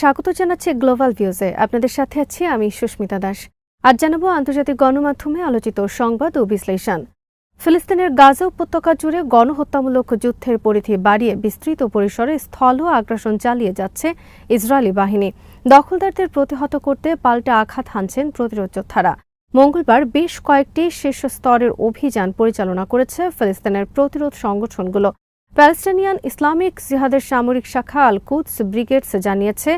স্বাগত জানাচ্ছি গ্লোবাল ভিউজে আপনাদের সাথে আছি আমি সুস্মিতা দাস। আজ জানাব আন্তর্জাতিক গণমাধ্যমে আলোচিত সংবাদ ও বিশ্লেষণ। ফিলিস্তিনের গাজা উপত্যকা জুড়ে গণহত্যামূলক যুদ্ধের পরিধি বাড়িয়ে বিস্তৃত পরিসরে স্থল আগ্রাসন চালিয়ে যাচ্ছে ইসরায়েলি বাহিনী। দখলদারদের প্রতিহত করতে পাল্টা আঘাত হানছেন প্রতিরোধ যোদ্ধারা। মঙ্গলবার বেশ কয়েকটি শীর্ষ স্তরের অভিযান পরিচালনা করেছে ফিলিস্তিনের প্রতিরোধ সংগঠনগুলো। প্যালেস্টাইনিয়ান ইসলামিক জিহাদের সামরিক শাখা আল কুদস ব্রিগেডস জানিয়েছে,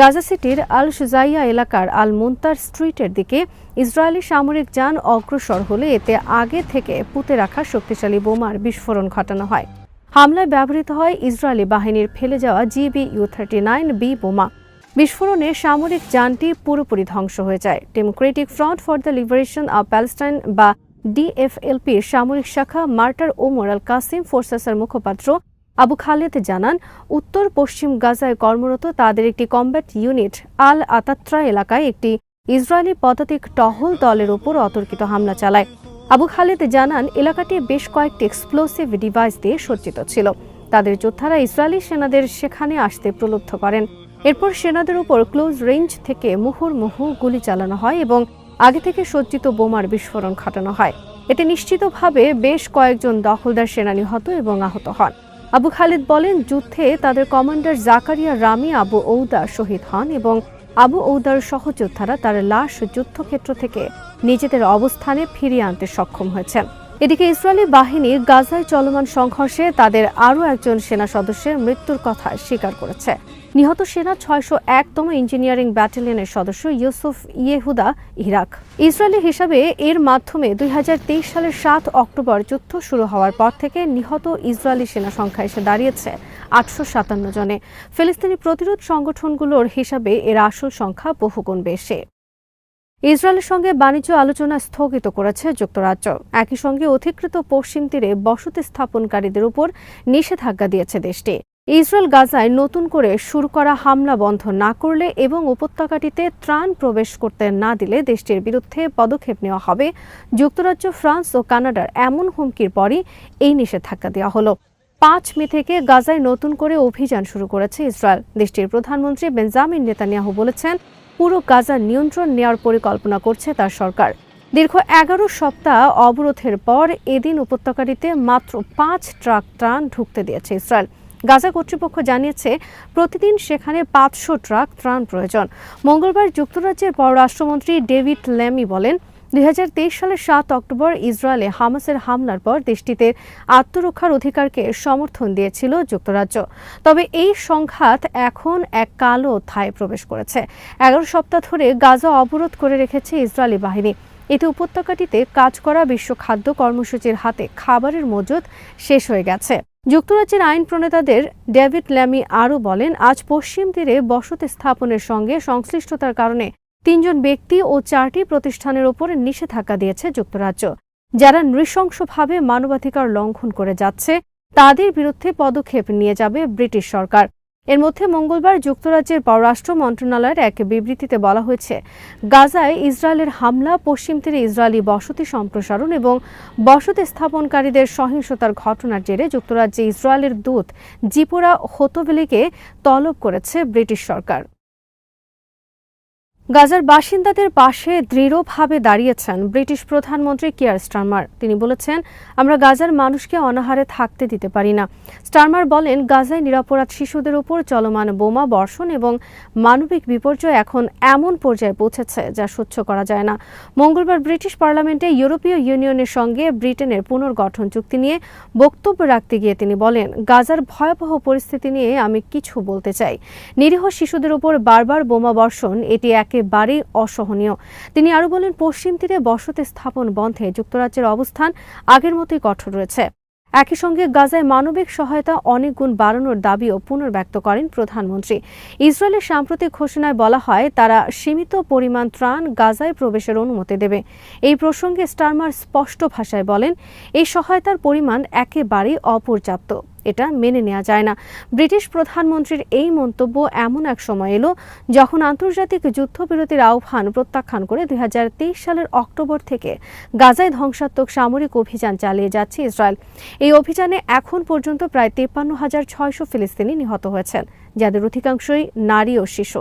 গাজা সিটির আল সুজাইয়া এলাকার আল মুন্তার স্ট্রিটের দিকে ইসরায়েলি সামরিক যান অগ্রসর হলে এতে আগে থেকে পুঁতে রাখা শক্তিশালী বোমার বিস্ফোরণ ঘটানো হয়। হামলায় ব্যবহৃত হয় ইসরায়েলি বাহিনীর ফেলে যাওয়া GB U thirty nine B বোমা। বিস্ফোরণে সামরিক যানটি পুরোপুরি ধ্বংস হয়ে যায়। Democratic Front for the Liberation of Palestine বা ডিএফএলপির সামরিক শাখা মার্টার ওমর আল কাসিম ফোর্সেসের মুখপাত্র আবু খালেদ জানান, উত্তর পশ্চিম গাজায় কর্মরত তাদের একটি কম্ব্যাট ইউনিট আল আতাত্রা এলাকায় একটি ইসরায়েলি পদাতিক টহল দলের উপর অতর্কিত হামলা চালায়। আবু খালেদ জানান, এলাকাটি বেশ কয়েকটি এক্সপ্লোসিভ ডিভাইস দিয়ে সজ্জিত ছিল। তাদের যোদ্ধারা ইসরায়েলি সেনাদের সেখানে আসতে প্রলুব্ধ করেন। এরপর সেনাদের উপর ক্লোজ রেঞ্জ থেকে মুহুর্মুহু গুলি চালানো হয় এবং আগে থেকে সজ্জিত বোমার বিস্ফোরণ ঘটানো হয়। এতে নিশ্চিতভাবে বেশ কয়েকজন দখলদার সেনা নিহত এবং আহত হন। আবু খালিদ বলেন, যুদ্ধে তাদের commander Zakaria Rami, Abu Auda শহীদ হন এবং আবু ঔদার সহযোদ্ধারা তার লাশ যুদ্ধক্ষেত্র থেকে নিজেদের অবস্থানে ফিরিয়ে আনতে সক্ষম হয়েছেন। এদিকে ইসরায়েলি বাহিনী গাজায় চলমান সংঘর্ষে তাদের আরও একজন সেনা সদস্যের মৃত্যুর কথা স্বীকার করেছে। নিহত সেনা ছয়শো একতম ইঞ্জিনিয়ারিং ব্যাটালিয়নের সদস্য ইউসুফ ইয়েহুদা ইরাক। ইসরায়েলি হিসাবে এর মাধ্যমে দুই হাজার তেইশ সালের সাত অক্টোবর যুদ্ধ শুরু হওয়ার পর থেকে নিহত ইসরায়েলি সেনা সংখ্যা এসে দাঁড়িয়েছে আটশো সাতান্ন জনে। ফিলিস্তিনি প্রতিরোধ সংগঠনগুলোর হিসাবে এর আসল সংখ্যা বহুগুণ বেশি। ইসরায়েলের সঙ্গে বাণিজ্য আলোচনা স্থগিত করেছে যুক্তরাজ্য। একই সঙ্গে অধিকৃত পশ্চিম তীরে বসতি স্থাপনকারীদের উপর নিষেধাজ্ঞা দিয়েছে দেশটি। ইসরায়েল গাজায় নতুন করে শুরু করা হামলা বন্ধ না করলে এবং উপত্যকাটিতে ত্রাণ প্রবেশ করতে না দিলে দেশটির বিরুদ্ধে পদক্ষেপ নেওয়া হবে। যুক্তরাজ্য, ফ্রান্স ও কানাডার এমন হুমকির পরই এই নিষেধাজ্ঞা দেওয়া হলো। পাঁচ মে থেকে গাজায় নতুন করে অভিযান শুরু করেছে ইসরায়েল। দেশটির প্রধানমন্ত্রী বেঞ্জামিন নেতানিয়াহু বলেছেন, পুরো গাজার নিয়ন্ত্রণ নেওয়ার পরিকল্পনা করছে তার সরকার। দীর্ঘ এগারো সপ্তাহ অবরোধের পর এদিন উপত্যকাটিতে মাত্র পাঁচ ট্রাক ত্রাণ ঢুকতে দিয়েছে ইসরায়েল। গাজা কর্তৃপক্ষ জানিয়েছে, প্রতিদিন সেখানে পাঁচশো ট্রাক ত্রাণ প্রয়োজন। মঙ্গলবার যুক্তরাজ্যের পররাষ্ট্রমন্ত্রী ডেভিড ল্যামি বলেন, দুই হাজার তেইশ সালের সাত অক্টোবর ইসরায়েলে হামাসের হামলার পর দেশটিতে আত্মরক্ষার অধিকারকে সমর্থন দিয়েছিল যুক্তরাজ্য। তবে এই সংঘাত এখন এক কালো অধ্যায়ে প্রবেশ করেছে। এগারো সপ্তাহ ধরে গাজা অবরোধ করে রেখেছে ইসরায়েলি বাহিনী। এতে উপত্যকাটিতে কাজ করা বিশ্ব খাদ্য কর্মসূচির হাতে খাবারের মজুদ শেষ হয়ে গেছে। যুক্তরাজ্যের আইন প্রণেতাদের ডেভিড ল্যামি আরও বলেন, আজ পশ্চিম তীরে বসতি স্থাপনের সঙ্গে সংশ্লিষ্টতার কারণে তিনজন ব্যক্তি ও চারটি প্রতিষ্ঠানের ওপর নিষেধাজ্ঞা দিয়েছে যুক্তরাজ্য। যারা নৃশংসভাবে মানবাধিকার লঙ্ঘন করে যাচ্ছে, তাদের বিরুদ্ধে পদক্ষেপ নিয়ে যাবে ব্রিটিশ সরকার। এর মধ্যে মঙ্গলবার যুক্তরাজ্যের পররাষ্ট্র মন্ত্রণালয়ের এক বিবৃতিতে বলা হয়েছে, গাজায় ইসরায়েলের হামলা, পশ্চিম তীরে ইসরায়েলি বসতি সম্প্রসারণ এবং বসতি স্থাপনকারীদের সহিংসতার ঘটনার জেরে যুক্তরাজ্যে ইসরায়েলের দূত জিপোরা হোতোভেলিকে তলব করেছে ব্রিটিশ সরকার। গাজার বাসিন্দাদের পাশে দৃঢ়ভাবে দাঁড়িয়েছেন ব্রিটিশ প্রধানমন্ত্রী কিয়ার স্টারমার। তিনি বলেছেন, আমরা গাজার মানুষকে অনাহারে থাকতে দিতে পারি না। স্টারমার বলেন, গাজায় নিরাপরাধ শিশুদের উপর চলমান বোমা বর্ষণ এবং মানবিক বিপর্যয় এখন এমন পর্যায়ে পৌঁছেছে যা সহ্য করা যায় না। মঙ্গলবার ব্রিটিশ পার্লামেন্টে ইউরোপীয় ইউনিয়নের সঙ্গে ব্রিটেনের পুনর্গঠন চুক্তি নিয়ে বক্তব্য রাখতে গিয়ে তিনি বলেন, গাজার ভয়াবহ পরিস্থিতি নিয়ে আমি কিছু বলতে চাই। নিরীহ শিশুদের উপর বারবার বোমা বর্ষণ, এটি একে একেবারেই অসহনীয়। তিনি আরও বলেন, পশ্চিম তীরে বসতি স্থাপন বন্ধে যুক্তরাজ্যের অবস্থান আগের মতোই কঠোর রয়েছে। একই সঙ্গে গাজায় মানবিক সহায়তা অনেক গুণ বাড়ানোর দাবিও পুনর্ব্যক্ত করেন প্রধানমন্ত্রী। ইসরায়েলের সাম্প্রতিক ঘোষণায় বলা হয়, তারা সীমিত পরিমাণ ত্রাণ গাজায় প্রবেশের অনুমতি দেবে। এই প্রসঙ্গে স্টারমার স্পষ্ট ভাষায় বলেন, এই সহায়তার পরিমাণ একেবারেই অপর্যাপ্ত। এটা মেনে নেওয়া যায় না। ব্রিটিশ প্রধানমন্ত্রীর এই মন্তব্য এমন এক সময় এলো যখন আন্তর্জাতিক যুদ্ধবিরতির আহ্বান প্রত্যাখ্যান করে দু হাজার তেইশ সালের অক্টোবর থেকে গাজায় ধ্বংসাত্মক সামরিক অভিযান চালিয়ে যাচ্ছে ইসরায়েল। এই অভিযানে এখন পর্যন্ত প্রায় তেপ্পান্ন হাজার ছয়শো ফিলিস্তিনি নিহত হয়েছেন, যাদের অধিকাংশই নারী ও শিশু।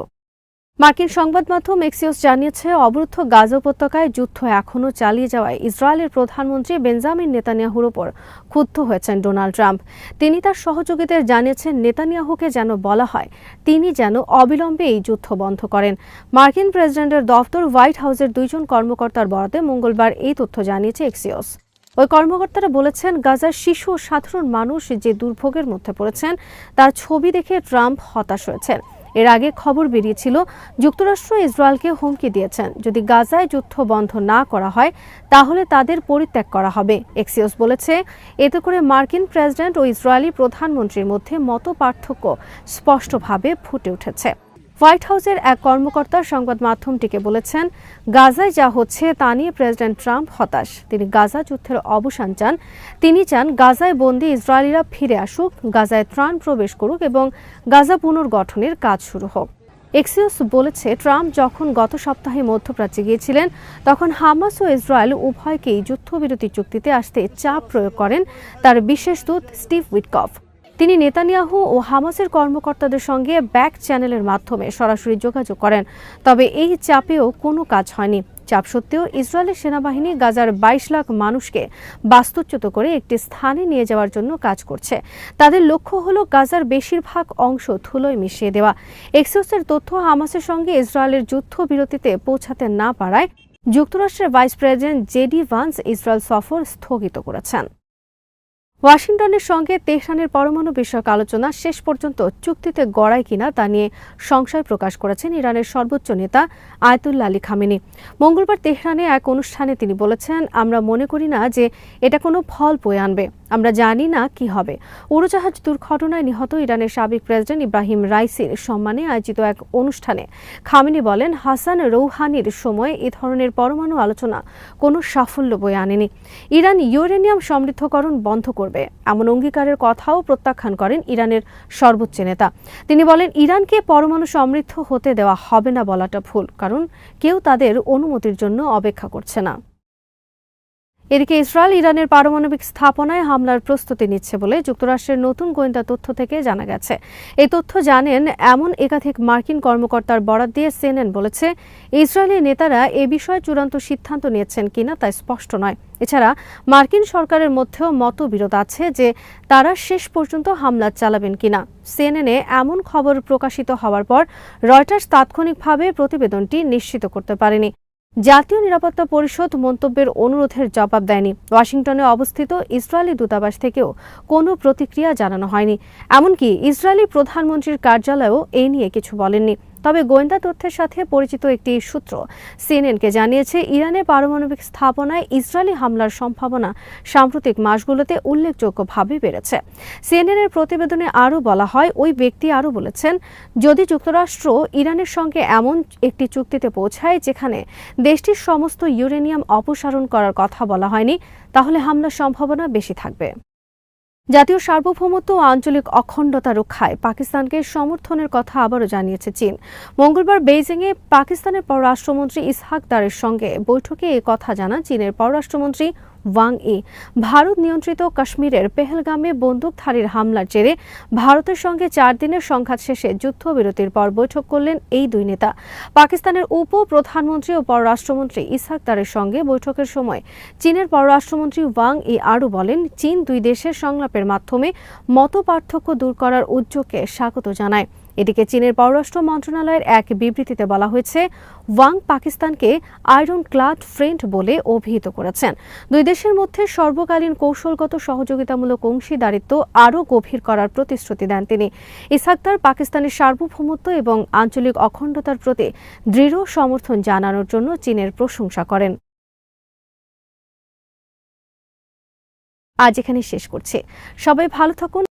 মার্কিন সংবাদ মাধ্যম এক্সিওস জানিয়েছে, অবরুদ্ধ গাজা উপত্যকায় যুদ্ধ এখনও চালিয়ে যাওয়ায় ইসরায়েলের প্রধানমন্ত্রী বেঞ্জামিন নেতানিয়াহুর ওপর ক্ষুব্ধ হয়েছেন ডোনাল্ড ট্রাম্প। তিনি তার সহযোগীদের জানিয়েছেন, নেতানিয়াহুকে যেন বলা হয়, তিনি যেন অবিলম্বে এই যুদ্ধ বন্ধ করেন। মার্কিন প্রেসিডেন্টের দফতর হোয়াইট হাউসের দুইজন কর্মকর্তার বরাতে মঙ্গলবার এই তথ্য জানিয়েছে এক্সিওস। ওই কর্মকর্তারা বলেছেন, গাজার শিশু ও সাধারণ মানুষ যে দুর্ভোগের মধ্যে পড়েছেন, তার ছবি দেখে ট্রাম্প হতাশ হয়েছেন। এর আগে খবর বেরিয়েছিল, যুক্তরাষ্ট্র ইসরায়েলকে হুমকি দিয়েছেন। যদি গাজায় যুদ্ধ বন্ধ না করা হয়, তাহলে তাদের পরিত্যাগ করা হবে। এক্সিওস বলেছে, এতে করে মার্কিন প্রেসিডেন্ট ও ইসরায়েলি প্রধানমন্ত্রীর মধ্যে মত পার্থক্য স্পষ্টভাবে ফুটে উঠেছে। হোয়াইট হাউসের এক কর্মকর্তা সংবাদ মাধ্যমটিকে বলেছেন, গাজায় যা হচ্ছে তা নিয়ে প্রেসিডেন্ট ট্রাম্প হতাশ। তিনি গাজা যুদ্ধের অবসান চান। তিনি চান গাজায় বন্দী ইসরায়েলিরা ফিরে আসুক, গাজায় ত্রাণ প্রবেশ করুক এবং গাজা পুনর্গঠনের কাজ শুরু হোক। এক্সিওস বলেছে, ট্রাম্প যখন গত সপ্তাহে মধ্যপ্রাচ্যে গিয়েছিলেন, তখন হামাস ও ইসরায়েল উভয়কেই যুদ্ধবিরতি চুক্তিতে আসতে চাপ প্রয়োগ করেন, তার বিশেষ দূত স্টিভ উইটকফ। তিনি নেতানিয়াহু ও হামাসের কর্মকর্তাদের সঙ্গে ব্যাক চ্যানেলের মাধ্যমে সরাসরি যোগাযোগ করেন। তবে এই চাপেও কোনো কাজ হয়নি। চাপ সত্ত্বেও ইসরায়েলের সেনাবাহিনী গাজার বাইশ লাখ মানুষকে বাস্তুচ্যুত করে একটি স্থানে নিয়ে যাওয়ার জন্য কাজ করছে। তাদের লক্ষ্য হলো গাজার বেশিরভাগ অংশ ধুলোয় মিশিয়ে দেওয়া। এক্সিওসের তথ্য হামাসের সঙ্গে ইসরায়েলের যুদ্ধবিরতিতে পৌঁছাতে না পারায় যুক্তরাষ্ট্রের vice president JD Vance Israel সফর স্থগিত করেছেন। ওয়াশিংটনের সঙ্গে তেহরানের পরমাণু বিষয়ক আলোচনা শেষ পর্যন্ত চুক্তিতে গড়ায় কিনা তা নিয়ে সংশয় প্রকাশ করেছেন ইরানের সর্বোচ্চ নেতা আয়তুল্লা আলী খামেনি। মঙ্গলবার তেহরানে এক অনুষ্ঠানে তিনি বলেছেন, আমরা মনে করি না যে এটা কোনো ফল বয়ে আনবে। আমরা জানি না কি হবে। উড়োজাহাজ দুর্ঘটনায় নিহত ইরানের সাবেক প্রেসিডেন্ট ইব্রাহিম রাইসির সম্মানে আয়োজিত এক অনুষ্ঠানে খামেনি বলেন, হাসান রৌহানির সময় এ ধরনের পরমাণু আলোচনা কোনো সাফল্য বয়ে আনেনি। ইরান ইউরেনিয়াম সমৃদ্ধকরণ বন্ধ করবে। এমন অঙ্গীকারের কথাও প্রত্যাখ্যান করেন ইরানের সর্বোচ্চ নেতা। তিনি বলেন, ইরানকে পরমাণু সমৃদ্ধ হতে দেওয়া হবে না বলাটা ভুল, কারণ কেউ তাদের অনুমতির জন্য অপেক্ষা করছে না। এদিকে ইসরায়েল, ইরানের পারমাণবিক স্থাপনায় হামলার প্রস্তুতি নিচ্ছে বলে যুক্তরাষ্ট্রের নতুন গোয়েন্দা তথ্য থেকে জানা গেছে। এই তথ্য জানেন এমন একাধিক মার্কিন কর্মকর্তার বরাত দিয়ে সিএনএন বলেছে, ইসরায়েলি নেতারা এ বিষয়ে চূড়ান্ত সিদ্ধান্ত নিয়েছেন কিনা তা স্পষ্ট নয়। এছাড়া মার্কিন সরকারের মধ্যেও মতবিরোধ আছে যে তারা শেষ পর্যন্ত হামলা চালাবেন কিনা। সিএনএনে এমন খবর প্রকাশিত হওয়ার পর রয়টার্স তাৎক্ষণিকভাবে প্রতিবেদনটি নিশ্চিত করতে পারেনি। জাতীয় নিরাপত্তা পরিষদ মন্তব্যের অনুরোধের জবাব দেয়নি। ওয়াশিংটনে অবস্থিত ইসরায়েলি দূতাবাস থেকেও কোনো প্রতিক্রিয়া জানানো হয়নি। এমনকি ইসরায়েলি প্রধানমন্ত্রীর কার্যালয়ও এ নিয়ে কিছু বলেননি। তবে গোয়েন্দা তথ্যের সাথে পরিচিত একটি সূত্র, সিএনএনকে জানিয়েছে, ইরানের পারমাণবিক স্থাপনায় ইসরায়েলি হামলার সম্ভাবনা সাম্প্রতিক মাসগুলোতে উল্লেখযোগ্যভাবে বেড়েছে। সিএনএনের প্রতিবেদনে আরও বলা হয়, ওই ব্যক্তি আরও বলেছেন, যদি যুক্তরাষ্ট্র ইরানের সঙ্গে এমন একটি চুক্তিতে পৌঁছায় যেখানে দেশটির সমস্ত ইউরেনিয়াম অপসারণ করার কথা বলা হয়নি, তাহলে হামলার সম্ভাবনা বেশি থাকবে। জাতীয় সার্বভৌমত্ব ও আঞ্চলিক অখণ্ডতা রক্ষায় পাকিস্তানকে সমর্থনের কথা আবারও জানিয়েছে চীন। মঙ্গলবার বেইজিংয়ে পাকিস্তানের পররাষ্ট্রমন্ত্রী ইসহাক দারের সঙ্গে বৈঠকে এ কথা জানান চীনের পররাষ্ট্রমন্ত্রী ওয়াং ই। ভারত নিয়ন্ত্রিত কাশ্মীরের পেহেলগামে বন্দুকধারীর হামলার জেরে ভারতের সঙ্গে চার দিনের সংঘাত শেষে যুদ্ধবিরতির পর বৈঠক করলেন এই দুই নেতা। পাকিস্তানের উপ প্রধানমন্ত্রী ও পররাষ্ট্রমন্ত্রী ইসহাক দারের সঙ্গে বৈঠকের সময় চীনের পররাষ্ট্রমন্ত্রী ওয়াং ই আরও বলেন, চীন দুই দেশের সংলাপের মাধ্যমে মত পার্থক্য দূর করার উদ্যোগকে স্বাগত জানায়। এদিকে চীনের পররাষ্ট্র মন্ত্রণালয়ের এক বিবৃতিতে বলা হয়েছে, ওয়াং পাকিস্তানকে আয়রন ক্লাড ফ্রেন্ড বলে অভিহিত করেছেন। দুই দেশের মধ্যে সর্বকালীন কৌশলগত সহযোগিতামূলক অংশীদারিত্ব আরও গভীর করার প্রতিশ্রুতি দেন তিনি। ইসাকদার পাকিস্তানের সার্বভৌমত্ব এবং আঞ্চলিক অখণ্ডতার প্রতি দৃঢ় সমর্থন জানানোর জন্য চীনের প্রশংসা করেন। আজ এখানে শেষ করছি। সবাই ভালো থাকুন।